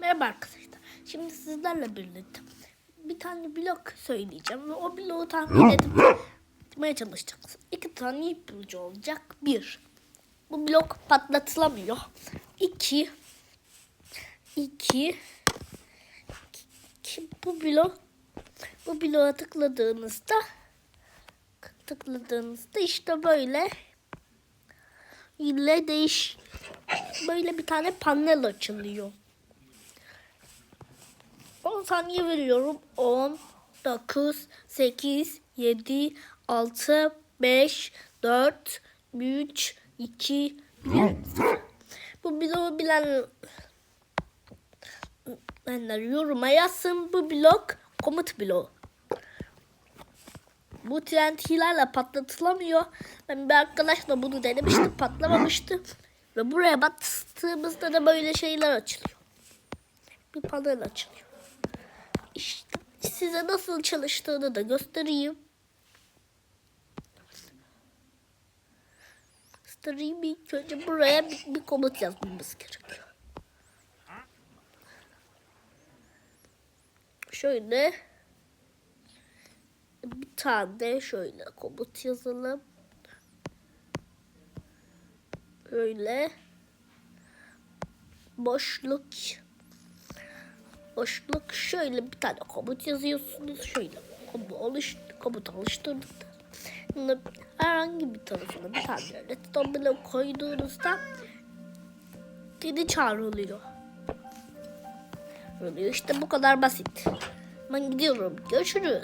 Merhaba arkadaşlar. Şimdi sizlerle birlikte bir tane blok söyleyeceğim ve o bloğu tahmin yapmaya çalışacaksınız. İki tane ipucu olacak. Bir, bu blok patlatılamıyor. İki, iki, iki bu blok bu bloğa tıkladığınızda tıkladığınızda işte böyle ile değiş böyle bir tane panel açılıyor. 10 saniye veriyorum. 10, 9, 8, 7, 6, 5, 4, 3, 2, 1. Bu bloğu bilen bilenler yoruma yazsın. Bu blok komut bloğu. Bu TNT'lerle patlatılamıyor. Ben bir arkadaşla bunu denemiştim patlamamıştı. Ve buraya bastığımızda da böyle şeyler açılıyor. Bir panel açılıyor. İşte size nasıl çalıştığını da göstereyim. Göstereyim ilk önce buraya bir, bir komut yazmamız gerekiyor. Şöyle bir tane şöyle komut yazalım. Böyle boşluk boşluk şöyle bir tane komut yazıyorsunuz. Şöyle komut, oluş, komut oluşturduktan sonra herhangi bir tarafına bir tane redstone block koyduğunuzda kedi çağrılıyor. Oluyor işte bu kadar basit. Ben gidiyorum. Görüşürüz.